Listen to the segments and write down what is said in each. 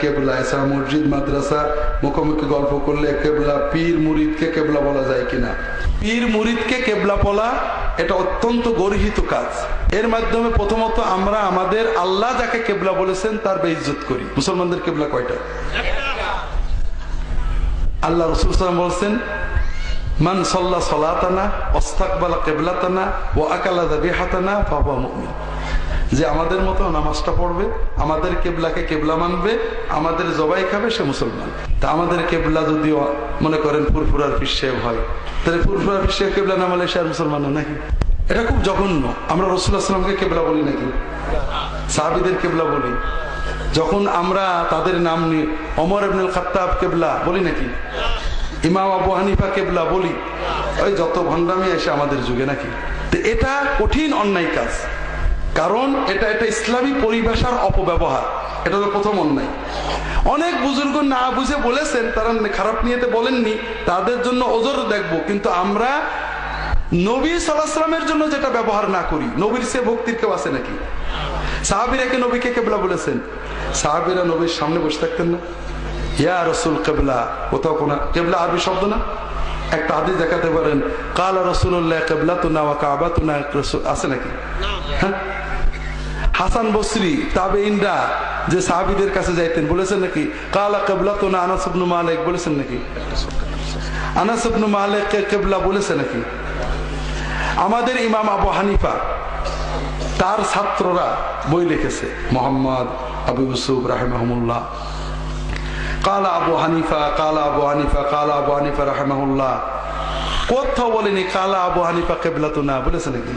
কেবলা এছাড়া মসজিদ, মাদ্রাসা, মুখোমুখি গল্প করলে কেবলা পীর মুরিদকে কেবলা বলা যায় কিনা? পীর মুরিদকে কেবলা বলা এটা অত্যন্ত গর্হিত কাজ। এর মাধ্যমে প্রথমত আমরা আমাদের আল্লাহ যাকে কেবলা বলেছেন তার বেইজ্জত করি। মুসলমানদের কেবলা কয়টা? আল্লাহ রসুল বলছেন, মান সল্লা সলাতানা অস্তাকবালা কেবলাতানা ও আকালা দাবিহাতানা বাবা মুমিন। যে আমাদের মতো নামাজটা পড়বে, আমাদের কেবলাকে কেবলা মানবে, আমাদের জবাই খাবে, সে মুসলমান। তা আমাদের কেবলা যদিও মনে করেন ফুরফুরার পিসেব হয়, তাহলে ফুরফুরার পিসেব কেবলা না মানলে সে আর মুসলমান নাকি এটা খুব জঘন্য। আমরা রসুল্লাহ সাল্লামকে কেবলা বলি নাকি? সাহাবিদের কেবলা বলি। যখন আমরা তাদের নাম নিয়ে অমর আবনুল খাত্তাব কেবলা বলি নাকি? ইমাম আবু হানিফা কেবলা বলি। ওই যত ভণ্ডামি এসে আমাদের যুগে নাকি? তো এটা কঠিন অন্যায় কাজ। কারণ এটা এটা ইসলামী পরিভাষার অপব্যবহার। এটা তো প্রথম অন্যায়। অনেক বুজুর্গ না বুঝে বলেছেন, তারা খারাপ নিয়েতে বলেননি, তাদের জন্য ওজোর দেখব, কিন্তু আমরা নবী সাল্লাহামের জন্য যেটা ব্যবহার না করি, নবীর সে ভক্তির কেউ আছে নাকি? সাহাবিরা কে নবীকে কেবলা বলেছেন? সাহাবিরা নবীর সামনে বসে থাকতেন না। ইয়া রসুল কেবলা, কোথাও কোনা, কেবলা আরবি শব্দ না? একটা হাদিস দেখাতে পারেন, কালা রসুল্লাহ কেবলা তুনা ওয়া কাবা তুনা আছে নাকি? হ্যাঁ? হাসান বসরি তাবে ইন্ডা যে সাহাবিদের কাছে যাইতেন, বলেছেন নাকি? কালা কেবলা তো তুনা আনাসবনু মালিক, বলেছেন নাকি? আনাসবনু মালিক কেবলা বলেছে নাকি? আমাদের ইমাম আবু হানিফা, তার ছাত্ররা বই লিখেছে, মোহাম্মদ আবু ইউসুফ রাহেমাহমুল্লাহ কালা আবু হানিফা, কালা আবু হানিফা, কালা আবু হানিফা রাহেমাহুল্লাহ। কোথাও বলেনি কালা আবু হানিফা কেবলা তো না বলেছে নাকি?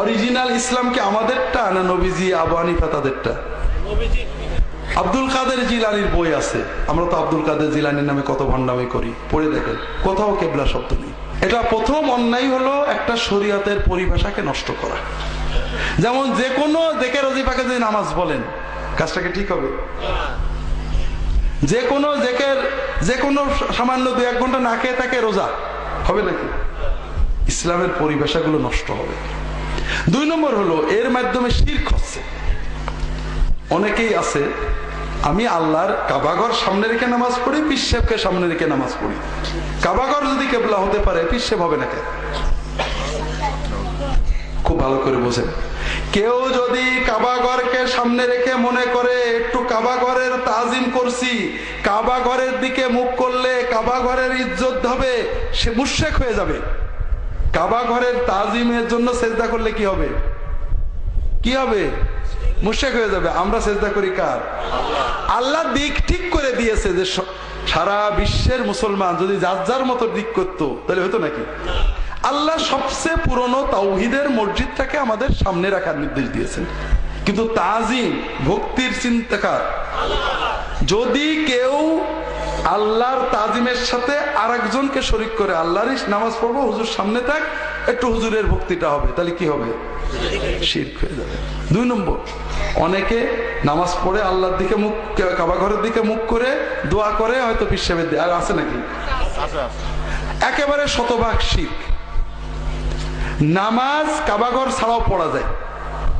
অরিজিনাল ইসলামকে আমাদেরটা না নবীজি, আবু হানিফা তাদেরটা? আব্দুল কাদের জিলানির বই আছে। আমরা তো আব্দুল কাদের জিলানির নামে কত ভণ্ডামি করি। পড়ে দেখেন, কোথাও কেবলা শব্দ নেই। এটা প্রথম অন্যায় হলো একটা শরীয়তের পরিভাষাকে নষ্ট করা। যেমন যে কোনো দেখে রজিফাকে যদি নামাজ বলেন কাজটাকে ঠিক হবে? যে কোনো জেকের, যে কোনো সামান্য দু এক ঘণ্টা না খেয়ে থাকে রোজা, হবে নাকি? ইসলামের পরিভাষাগুলো নষ্ট হবে। দুই নম্বর হলো, এর মাধ্যমে শির্ক হচ্ছে। অনেকেই আছে, আমি আল্লাহর কাবাগর সামনে রেখে নামাজ পড়ি পিসেবকে সামনে রেখে নামাজ পড়ি। কাবাগর যদি কেবলা হতে পারে পিসেব হবে না কেন? খুব ভালো করে বোঝেন। কেউ যদি কাবাগরকে সামনে রেখে মনে করে, একটু কাবাগরের তাজিম করছি, কাবাগরের দিকে মুখ করলে কাবাগরের ইজ্জত হবে সে মুশেক হয়ে যাবে। কাবাগরের তাজিমের জন্য চেষ্টা করলে কি হবে? কি হবে? মুশেক হয়ে যাবে। আমরা চেষ্টা করি কার? আল্লাহ দিক ঠিক করে দিয়েছে যে সারা বিশ্বের মুসলমান যদি যার যার মতো দিক করতো, তাহলে হতো নাকি? আল্লাহ সবচেয়ে পুরনো তাওহিদের মসজিদটাকে আমাদের সামনে রাখার নির্দেশ দিয়েছেন। কিন্তু তাজিম, ভক্তির চিন্তাকার যদি কেউ আল্লাহর তাজিমের সাথে আর একজনকে শরিক করে আল্লাহরই নামাজ পড়ব, হুজুর সামনে থাক, একটু হুজুরের ভক্তিটা হবে। তাহলে কি হবে? শির্ক হয়ে যাবে। দুই নম্বর, অনেকে নামাজ পড়ে আল্লাহর দিকে মুখ, কাবা ঘরের দিকে মুখ করে দোয়া করে, হয়তো বিশ্বের আর আছে নাকি? একেবারে শতভাগ শিখ নামাজ কাবাঘর ছাড়াও পড়া যায়।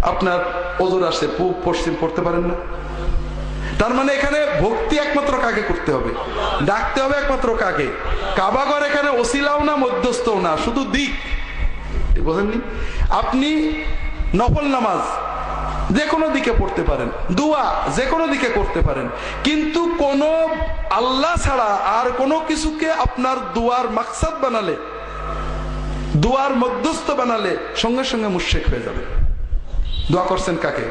আপনার ওজোর আসে পূব পশ্চিম পড়তে পারেন না। তার মানে এখানে ভক্তি একমাত্র কাকে করতে হবে? ডাকতে হবে একমাত্র কাকে? কাবাগর এখানে ওসিলাও না, মধ্যস্থও না, শুধু দিক। বোঝেননি আপনি নফল নামাজ যে কোনো দিকে পড়তে পারেন, দুয়া যে কোনো দিকে করতে পারেন, কিন্তু কোন আল্লাহ ছাড়া আর কোনো কিছুকে আপনার দুয়ার মাকসাদ বানালে, দুয়ার মধ্যস্থ বানালে সঙ্গে সঙ্গে মুশেক হয়ে যাবে। দোয়া করছেন কাকে?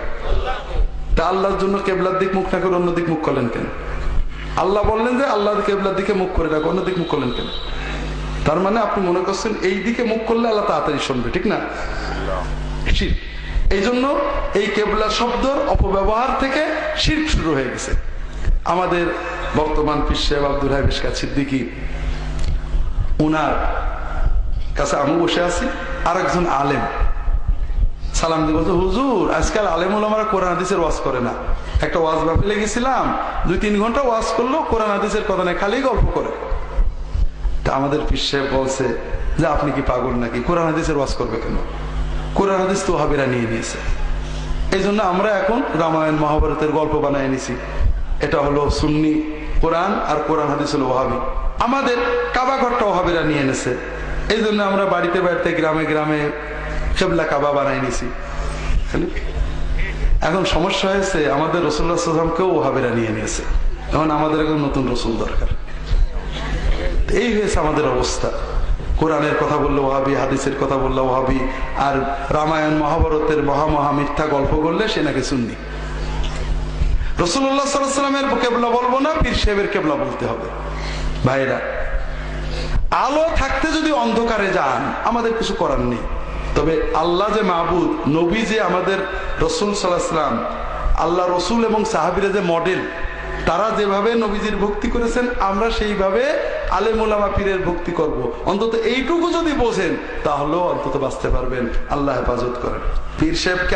তা আল্লাহর জন্য কেবলার দিক মুখ না করে অন্য দিক মুখ করলেন কেন? আল্লাহ বললেন যে আল্লাহ কেবলার দিকে মুখ করে রাখো, অন্য দিক মুখ করলেন কেন? তার মানে আপনি মনে করছেন এই দিকে মুখ করলে আল্লাহ তাড়াতাড়ি শুনবে, ঠিক না? এই জন্য এই কেবলা শব্দর অপব্যবহার থেকে শির শুরু হয়ে গেছে। আমাদের বর্তমান পিসেব আব্দুল হাবিস সিদ্দিকি, উনার কাছে আমি বসে আছি আর একজন আলেম। সালাম দিয়ে বলছে, হুজুর, আজকাল আলেমুল আমার কোরআন হাদিসের ওয়াজ করে না। একটা ওয়াজ বাফিলে গেছিলাম, দুই, তিন ঘণ্টা ওয়াজ করল, কোরআন হাদিসের কথা নেই খালি গল্প করে। তা আমাদের পিস বলছে যে, আপনি কি পাগল নাকি? কোরআন হাদিসের ওয়াজ করবে কেন? কোরআন হাদিস তো হাবিরা নিয়ে নিয়েছে। এই জন্য আমরা এখন রামায়ণ মহাভারতের গল্প বানায় নিছি এটা হলো সুন্নি কোরআন আর কোরআন হাদিস হলো ওহাবি। আমাদের কাবা ঘরটা ওহাবিরা নিয়ে এনেছে। এই জন্য আমরা বাড়িতে বাড়িতে গ্রামে গ্রামে খেবলা কাবা বানাই নিছি। এখন সমস্যা হয়েছে, আমাদের রসুল্লাহ সাল্লামকেও ওহাবিরা নিয়ে নিয়েছে। এখন আমাদের এখন নতুন রসুল দরকার। এই হয়েছে আমাদের অবস্থা। কোরআনের কথা বলল ওহাবি হাদিসের কথা বলল ওহাবি আর রামায়ণ মহাভারতের মহা মহা মিথ্যা গল্প করলে সে নাকি শুননি রসুল্লাহ সাল্লামের কেবলা বলব না, পীর সাহেবের কেবলা বলতে হবে। ভাইরা, আলো থাকতে যদি অন্ধকারে যান, আমাদের কিছু করার নেই। তবে আল্লাহ যে মাহবুদ, নবী যে আমাদের রসুল সাল্লাহাম আল্লাহ রসুল এবং সাহাবিরা যে মডেল, তারা যেভাবে নবীজির ভক্তি করেছেন, আমরা সেইভাবে আলেমুলামা পীরের ভক্তি করব। অন্তত এইটুকু যদি বোঝেন, তাহলেও অন্তত বাঁচতে পারবেন আল্লাহ হেফাজত করেন পীর সাহেবকে